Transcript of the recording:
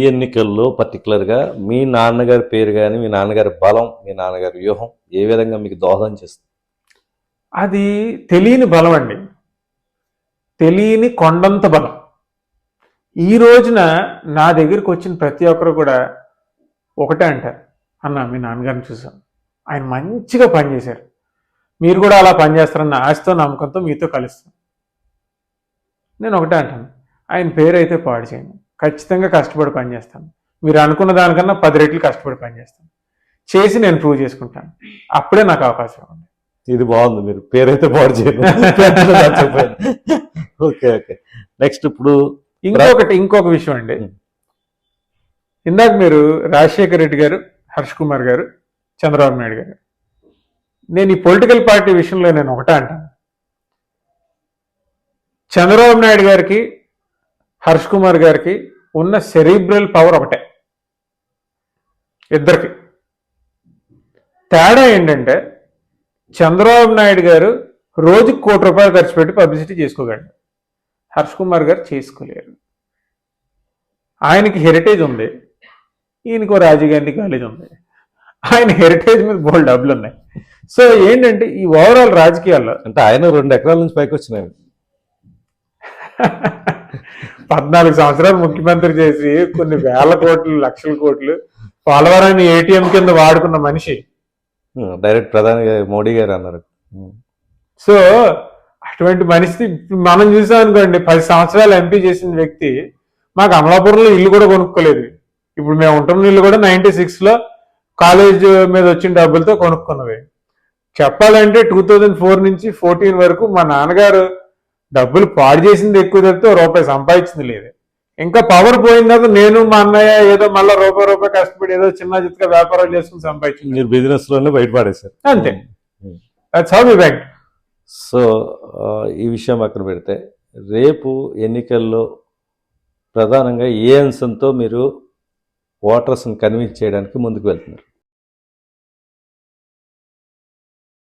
ఈ ఎన్నికల్లో పర్టికులర్గా మీ నాన్నగారి పేరు కానీ మీ నాన్నగారి బలం మీ నాన్నగారి వ్యూహం ఏ విధంగా మీకు దోహదం చేస్తుంది? అది తెలియని బలం అండి. తెలియని కొండంత బలం. ఈ రోజున నా దగ్గరికి వచ్చిన ప్రతి ఒక్కరు కూడా ఒకటే అంటారు. అన్న మీ నాన్నగారిని చూసాం. ఆయన మంచిగా పనిచేశారు. మీరు కూడా అలా పనిచేస్తారన్న ఆశతో నమ్మకంతో మీతో కలుస్తాను నేను ఒకటే అంటాను. ఆయన పేరు అయితే పాడు చేయను. ఖచ్చితంగా కష్టపడి పనిచేస్తాను. మీరు అనుకున్న దానికన్నా పది రెట్లు కష్టపడి పనిచేస్తాను. చేసి నేను ప్రూవ్ చేసుకుంటాను. అప్పుడే నాకు అవకాశం ఉంది. ఇది బాగుంది. మీరు పేరైతే చేయను ఓకే ఓకే. నెక్స్ట్ ఇప్పుడు ఇంకొకటి ఇంకొక విషయం అండి. ఇందాక మీరు రాజశేఖర రెడ్డి గారు హర్ష్ కుమార్ గారు చంద్రబాబు నాయుడు గారు. నేను ఈ పొలిటికల్ పార్టీ విషయంలో నేను ఒకటే అంటాను. చంద్రబాబు నాయుడు గారికి హర్ష్ కుమార్ గారికి ఉన్న సెరిబ్రల్ పవర్ ఒకటే. ఇద్దరికి. తేడా ఏంటంటే చంద్రబాబు నాయుడు గారు రోజుకి కోటి రూపాయలు ఖర్చు పెట్టి పబ్లిసిటీ చేసుకోగలరు హర్ష్ కుమార్ గారు చేసుకోలేరు. ఆయనకి హెరిటేజ్ ఉంది. ఈయనకు రాజీవ్ గాంధీ కాలేజ్ ఉంది. ఆయన హెరిటేజ్ మీద బోల్డ్ డబ్బులు ఉన్నాయి. సో ఏంటంటే ఈ ఓవరాల్ రాజకీయాల్లో అంటే ఆయన రెండు ఎకరాల నుంచి పైకి వచ్చినాయి. పద్నాలుగు సంవత్సరాలు ముఖ్యమంత్రి చేసి కొన్ని వేల కోట్లు లక్షల కోట్లు పోలవరాన్ని ఏటీఎం కింద వాడుకున్న మనిషి. డైరెక్ట్ ప్రధాని గారు- మోడీ గారు అన్నారు. సో అటువంటి మనిషి మనం చూసాం అనుకోండి పది సంవత్సరాలు ఎంపీ చేసిన వ్యక్తి మాకు అమలాపురంలో ఇల్లు కూడా కొనుక్కోలేదు. ఇప్పుడు మేము ఉంటున్న ఇల్లు కూడా నైన్టీ సిక్స్లో కాలేజ్ మీద వచ్చిన డబ్బులతో కొనుక్కున్నవి. చెప్పాలంటే టూ థౌజండ్ ఫోర్ నుంచి ఫోర్టీన్ వరకు మా నాన్నగారు డబ్బులు పాడు చేసింది ఎక్కువ తప్పితే రూపాయి సంపాదించింది లేదు. ఇంకా పవర్ పోయిందాక నేను మా అన్నయ్య ఏదో మళ్ళీ రూపాయి రూపాయి కష్టపడి ఏదో చిన్న చిత్తగా వ్యాపారాలు చేసుకుని సంపాదించింది. మీరు బిజినెస్లోనే బయటపడేశారు. అంతే. దట్స్ హౌ బ్యాంక్ సో ఈ విషయం పక్కన పెడితే రేపు ఎన్నికల్లో ప్రధానంగా ఏ అంశంతో మీరు ఓటర్స్ని కన్విన్స్ చేయడానికి ముందుకు వెళ్తున్నారు?